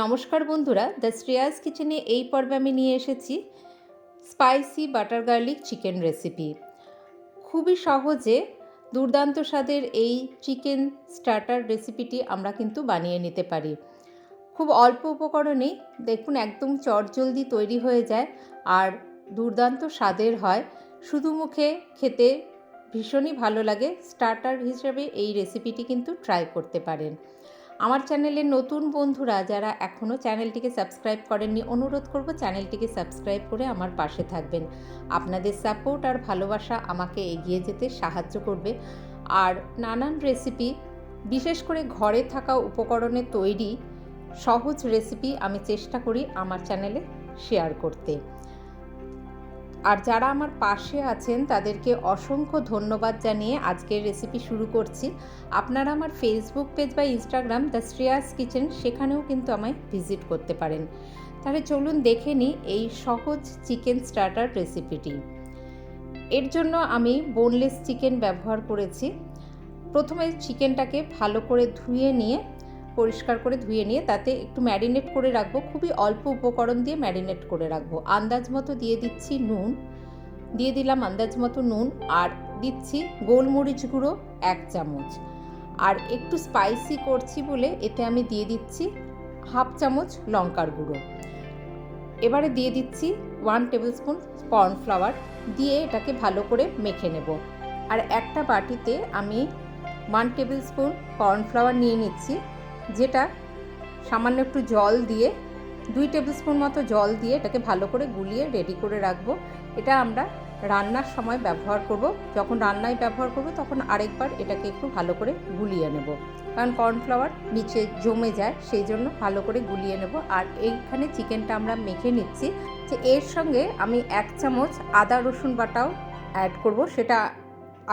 নমস্কার বন্ধুরা, দ্য শ্রেয়াস কিচেনে এই পর্বে আমি নিয়ে এসেছি spicy butter garlic chicken recipe. খুবই সহজে দুর্দান্ত স্বাদের এই চিকেন স্টার্টার রেসিপিটি আমরা কিন্তু বানিয়ে নিতে পারি। খুব অল্প উপকরণেই দেখুন একদম চটজলদি তৈরি হয়ে যায় আর দুর্দান্ত স্বাদের হয়। শুধু মুখে খেতে ভীষণই ভালো লাগে, স্টার্টার হিসেবে এই রেসিপিটি কিন্তু ট্রাই করতে পারেন। আমার চ্যানেলের নতুন বন্ধুরা যারা এখনও চ্যানেলটিকে সাবস্ক্রাইব করেননি, অনুরোধ করব চ্যানেলটিকে সাবস্ক্রাইব করে আমার পাশে থাকবেন। আপনাদের সাপোর্ট আর ভালোবাসা আমাকে এগিয়ে যেতে সাহায্য করবে। আর নানান রেসিপি, বিশেষ করে ঘরে থাকা উপকরণে তৈরি সহজ রেসিপি আমি চেষ্টা করি আমার চ্যানেলে শেয়ার করতে। আর যারা আমার পাশে আছেন, তাদেরকে অসংখ্য ধন্যবাদ জানিয়ে আজকের রেসিপি শুরু করছি। আপনারা আমার ফেসবুক পেজ বা ইনস্টাগ্রাম দ্য শ্রেয়াস কিচেন সেখানেও কিন্তু আমায় ভিজিট করতে পারেন। তাহলে চলুন দেখে নিই এই সহজ চিকেন স্টার্টার রেসিপিটি এর জন্য আমি বোনলেস চিকেন ব্যবহার করেছি। প্রথমে চিকেনটাকে ভালো করে ধুয়ে নিয়ে পরিষ্কার করে ধুয়ে নিয়ে তাতে একটু ম্যারিনেট করে রাখব। খুবই অল্প উপকরণ দিয়ে ম্যারিনেট করে রাখব। আন্দাজ মতো দিয়ে দিচ্ছি নুন। দিয়ে দিলাম আন্দাজ মতো নুন আর দিচ্ছি গোলমরিচ গুঁড়ো এক চামচ। আর একটু স্পাইসি করছি বলে এতে আমি দিয়ে দিচ্ছি হাফ চামচ লঙ্কার গুঁড়ো। এবারে দিয়ে দিচ্ছি ওয়ান টেবিল স্পুন কর্নফ্লাওয়ার দিয়ে এটাকে ভালো করে মেখে নেব। আর একটা বাটিতে আমি ওয়ান টেবিল স্পুন কর্নফ্লাওয়ার নিয়ে নিচ্ছি। যেটা সামান্য একটু জল দিয়ে, দুই টেবিল স্পুন মতো জল দিয়ে এটাকে ভালো করে গুলিয়ে রেডি করে রাখব। এটা আমরা রান্নার সময় ব্যবহার করব। যখন রান্নায় ব্যবহার করব, তখন আরেকবার এটাকে একটু ভালো করে গুলিয়ে নেব। কারণ কর্নফ্লাওয়ার নিচে জমে যায়, সেই জন্য ভালো করে গুলিয়ে নেব। আর এইখানে চিকেনটা আমরা মেখে নিচ্ছি। যে এর সঙ্গে আমি এক চামচ আদা রসুন বাটাও অ্যাড করব। সেটা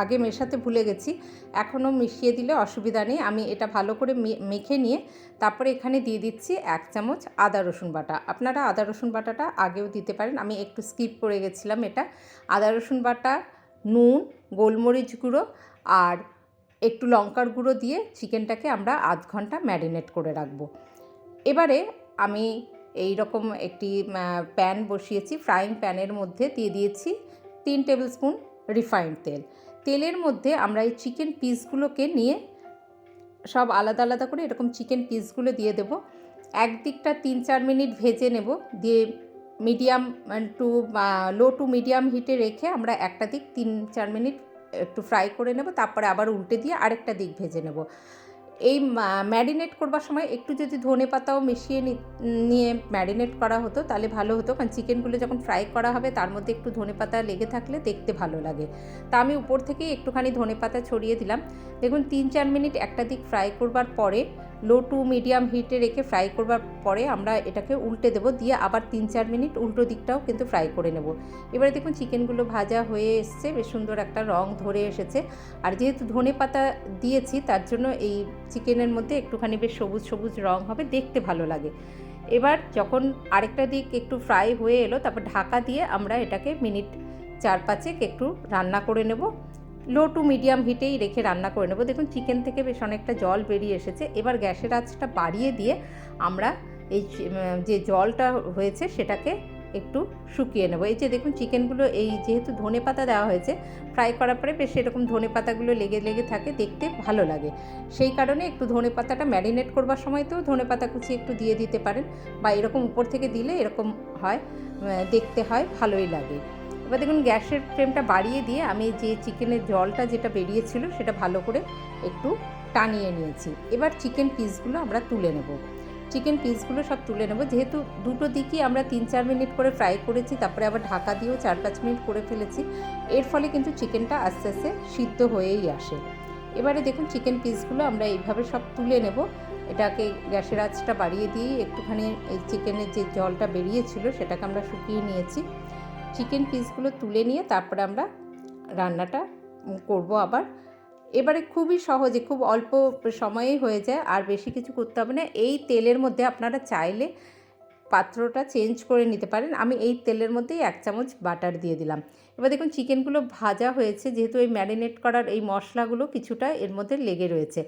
আগে মেশাতে ভুলে গেছি। এখনও মিশিয়ে দিলে অসুবিধা নেই। আমি এটা ভালো করে মেখে নিয়ে তারপরে এখানে দিয়ে দিচ্ছি এক চামচ আদা রসুন বাটা। আপনারা আদা রসুন বাটাটা আগেও দিতে পারেন। আমি একটু স্কিপ করে গেছিলাম এটা। আদা রসুন বাটা, নুন, গোলমরিচ গুঁড়ো আর একটু লঙ্কার গুঁড়ো দিয়ে চিকেনটাকে আমরা আধ ঘণ্টা ম্যারিনেট করে রাখব। এবারে আমি এই রকম একটি প্যান বসিয়েছি। ফ্রাইং প্যানের মধ্যে দিয়ে দিয়েছি তিন টেবিল স্পুন রিফাইন্ড তেল। তেলের মধ্যে আমরা এই চিকেন পিসগুলোকে নিয়ে সব আলাদা আলাদা করে এরকম চিকেন পিসগুলো দিয়ে দেব। একদিকটা তিন চার মিনিট ভেজে নেব। দিয়ে medium to low to medium হিটে রেখে আমরা একটা দিক তিন চার মিনিট একটু ফ্রাই করে নেব। তারপরে আবার উল্টে দিয়ে আরেকটা দিক ভেজে নেব। এই ম্যারিনেট করবার সময় একটু যদি ধনে পাতাও মিশিয়ে নিয়ে ম্যারিনেট করা হতো তাহলে ভালো হতো। কারণ চিকেনগুলো যখন ফ্রাই করা হবে তার মধ্যে একটু ধনে পাতা লেগে থাকলে দেখতে ভালো লাগে। তা আমি উপর থেকেই একটুখানি ধনে পাতা ছড়িয়ে দিলাম। দেখুন, তিন চার মিনিট একটা দিক ফ্রাই করবার পরে লো টু মিডিয়াম হিটে রেখে ফ্রাই করবার পরে আমরা এটাকে উল্টে দেবো, দিয়ে আবার তিন চার মিনিট উল্টো দিকটাও কিন্তু ফ্রাই করে নেব। এবারে দেখুন চিকেনগুলো ভাজা হয়ে এসছে, বেশ সুন্দর একটা রং ধরে এসেছে। আর যেহেতু ধনে পাতা দিয়েছি, তার জন্য এই চিকেনের মধ্যে একটুখানি বেশ সবুজ সবুজ রং হবে, দেখতে ভালো লাগে। এবার যখন আরেকটা দিক একটু ফ্রাই হয়ে এলো, তারপর ঢাকা দিয়ে আমরা এটাকে মিনিট চার পাঁচেক একটু রান্না করে নেব। লো টু মিডিয়াম হিটেই রেখে রান্না করে নেব। দেখুন, চিকেন থেকে বেশ অনেকটা জল বেরিয়ে এসেছে। এবার গ্যাসের আঁচটা বাড়িয়ে দিয়ে আমরা এই যে জলটা হয়েছে সেটাকে একটু শুকিয়ে নেব। এই যে দেখুন, চিকেনগুলো এই যেহেতু ধনে পাতা দেওয়া হয়েছে, ফ্রাই করার পরে বেশ এরকম ধনে পাতাগুলো লেগে লেগে থাকে, দেখতে ভালো লাগে। সেই কারণে একটু ধনে পাতাটা ম্যারিনেট করবার সময় তো ধনে পাতা কুচি একটু দিয়ে দিতে পারেন বা এরকম উপর থেকে দিলে এরকম হয় দেখতে হয়, ভালোই লাগে। এবার দেখুন গ্যাসের ফ্লেমটা বাড়িয়ে দিয়ে আমি যে চিকেনের জলটা যেটা বেরিয়েছিল সেটা ভালো করে একটু টানিয়ে নিয়েছি। এবার চিকেন পিসগুলো আমরা তুলে নেব। চিকেন পিসগুলো সব তুলে নেব। যেহেতু দুটো দিকই আমরা তিন চার মিনিট করে ফ্রাই করেছি, তারপরে আবার ঢাকা দিয়েও চার পাঁচ মিনিট করে ফেলেছি। এর ফলে কিন্তু চিকেনটা আস্তে আস্তে সিদ্ধ হয়েই আসে। এবারে দেখুন চিকেন পিসগুলো আমরা এইভাবে সব তুলে নেব। এটাকে গ্যাসের আঁচটা বাড়িয়ে দিয়ে একটুখানি এই চিকেনের যে জলটা বেরিয়েছিল সেটাকে আমরা শুকিয়ে নিয়েছি। চিকেন পিসগুলো তুলে নিয়ে তারপরে আমরা রান্নাটা করব আবার। এবারে খুবই সহজে, খুব অল্প সময়েই হয়ে যায়, আর বেশি কিছু করতে হবে না। এই তেলের মধ্যে আপনারা চাইলে পাত্রটা চেঞ্জ করে নিতে পারেন। আমি এই তেলের মধ্যেই এক চামচ বাটার দিয়ে দিলাম। এবার দেখুন চিকেনগুলো ভাজা হয়েছে, যেহেতু এই ম্যারিনেট করার এই মশলাগুলো কিছুটা এর মধ্যে লেগে রয়েছে।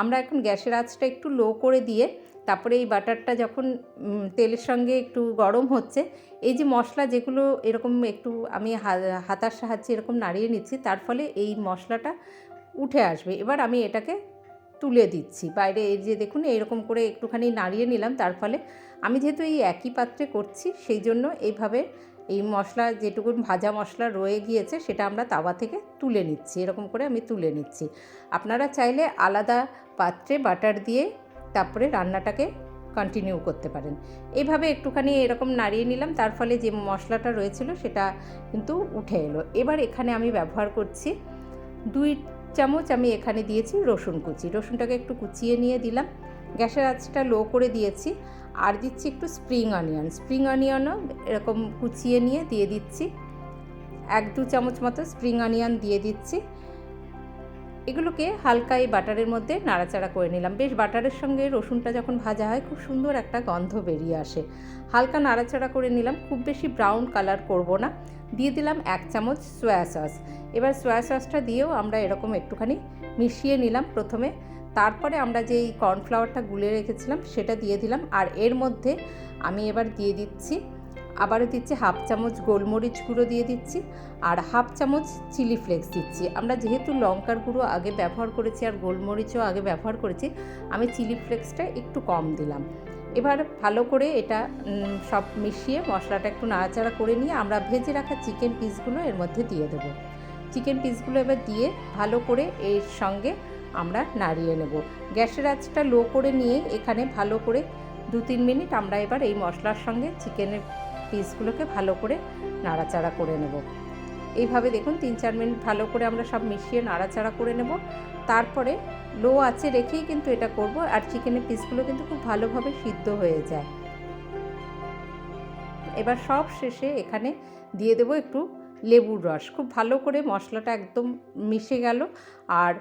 আমরা এখন গ্যাসের আঁচটা একটু লো করে দিয়ে তারপরে এই বাটারটা যখন তেলের সঙ্গে একটু গরম হচ্ছে, এই যে মশলা যেগুলো এরকম একটু আমি হাতার সাহায্যে এরকম নাড়িয়ে নিচ্ছি, তার ফলে এই মশলাটা উঠে আসবে। এবার আমি এটাকে তুলে দিচ্ছি। বাইরে এই যে দেখুন, এরকম করে একটুখানি নাড়িয়ে নিলাম। তার ফলে আমি যেহেতু এই একই পাত্রে করছি, সেই জন্য এইভাবে এই মশলা যেটুকু ভাজা মশলা রয়ে গিয়েছে, সেটা আমরা তাওয়া থেকে তুলে নিচ্ছি। এরকম করে আমি তুলে নিচ্ছি। আপনারা চাইলে আলাদা পাত্রে বাটার দিয়ে তারপরে রান্নাটাকে কন্টিনিউ করতে পারেন। এইভাবে একটুখানি এরকম নাড়িয়ে নিলাম, তার ফলে যে মশলাটা রয়েছিল, সেটা কিন্তু উঠে এলো। এবার এখানে আমি ব্যবহার করছি দুই চামচ আমি এখানে দিয়েছি রসুন কুচি। রসুনটাকে একটু কুচিয়ে নিয়ে দিলাম। গ্যাসের আঁচটা লো করে দিয়েছি। আর দিচ্ছি একটু স্প্রিং অনিয়ন। স্প্রিং অনিয়নও এরকম কুচিয়ে নিয়ে দিয়ে দিচ্ছি। এক দু চামচ মতো স্প্রিং অনিয়ন দিয়ে দিচ্ছি। এগুলোকে হালকা এই বাটারের মধ্যে নাড়াচাড়া করে নিলাম। বেশ বাটারের সঙ্গে রসুনটা যখন ভাজা হয়, খুব সুন্দর একটা গন্ধ বেরিয়ে আসে। হালকা নাড়াচাড়া করে নিলাম। খুব বেশি ব্রাউন কালার করব না। দিয়ে দিলাম এক চামচ সোয়া সস। এবার সোয়া সসটা দিয়েও আমরা এরকম একটুখানি মিশিয়ে নিলাম প্রথমে। তারপরে আমরা যে এই কর্নফ্লাওয়ারটা গুলে রেখেছিলাম, সেটা দিয়ে দিলাম। আর এর মধ্যে আমি এবার দিয়ে দিচ্ছি আবারও দিচ্ছি হাফ চামচ গোলমরিচ গুঁড়ো দিয়ে দিচ্ছি আর হাফ চামচ চিলি ফ্লেক্স দিচ্ছি। আমরা যেহেতু লঙ্কার গুঁড়ো আগে ব্যবহার করেছি আর গোলমরিচও আগে ব্যবহার করেছি, আমি চিলি ফ্লেক্সটা একটু কম দিলাম। এবার ভালো করে এটা সব মিশিয়ে মশলাটা একটু নাড়াচাড়া করে নিয়ে আমরা ভেজে রাখা চিকেন পিসগুলো এর মধ্যে দিয়ে দেবো। চিকেন পিসগুলো এবার দিয়ে ভালো করে এর সঙ্গে আমরা নাড়িয়ে নেব। গ্যাসের আঁচটা লো করে নিয়ে এখানে ভালো করে দু তিন মিনিট আমরা এবার এই মশলার সঙ্গে চিকেনের পিসগুলোকে ভালো করে নাড়াচাড়া করে নেব। এইভাবে দেখুন, তিন চার মিনিট ভালো করে আমরা সব মিশিয়ে নাড়াচাড়া করে নেব। তারপরে লো আছে রেখেই কিন্তু এটা করব আর চিকেনের পিসগুলো কিন্তু খুব ভালোভাবে সিদ্ধ হয়ে যায়। এবার সব শেষে এখানে দিয়ে দেবো একটু লেবুর রস। খুব ভালো করে মশলাটা একদম মিশে গেল আর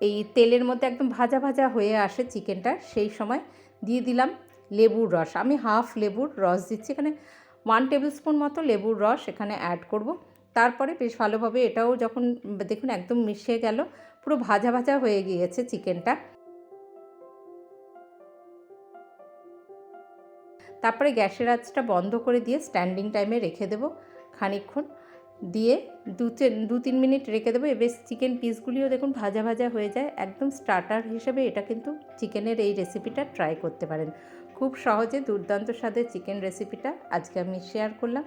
এই তেলের মধ্যে একদম ভাজা ভাজা হয়ে আসে চিকেনটা সেই সময় দিয়ে দিলাম লেবুর রস। আমি হাফ লেবুর রস দিচ্ছি। এখানে ওয়ান টেবিল স্পুন মতো লেবুর রস এখানে অ্যাড করব। তারপরে বেশ ভালোভাবে এটাও যখন দেখুন একদম মিশে গেল, পুরো ভাজা ভাজা হয়ে গিয়েছে চিকেনটা। তারপরে গ্যাসের আঁচটা বন্ধ করে দিয়ে স্ট্যান্ডিং টাইমে রেখে দেবো খানিকক্ষণ। দিয়ে দু তিন দু তিন মিনিট রেখে দেবো। এবার চিকেন পিসগুলিও দেখুন ভাজা ভাজা হয়ে যায়। একদম স্টার্টার হিসেবে এটা কিন্তু চিকেনের এই রেসিপিটা ট্রাই করতে পারেন। খুব সহজে দুর্দান্ত স্বাদের চিকেন রেসিপিটা আজকে আমি শেয়ার করলাম।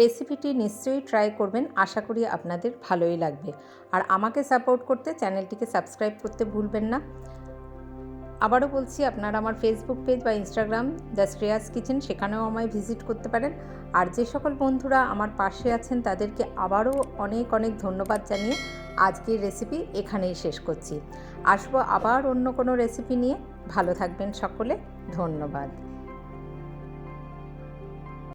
রেসিপিটি নিশ্চয়ই ট্রাই করবেন, আশা করি আপনাদের ভালোই লাগবে। আর আমাকে সাপোর্ট করতে চ্যানেলটিকে সাবস্ক্রাইব করতে ভুলবেন না। আবারও বলছি, আপনারা আমার ফেসবুক পেজ বা ইনস্টাগ্রাম দ্য শ্রেয়াস কিচেন, সেখানেও আমায় ভিজিট করতে পারেন। আর যে সকল বন্ধুরা আমার পাশে আছেন, তাদেরকে আবারও অনেক অনেক ধন্যবাদ জানিয়ে আজকের রেসিপি এখানেই শেষ করছি। আসব আবার অন্য কোনো রেসিপি নিয়ে। ভালো থাকবেন সকলে ধন্যবাদ।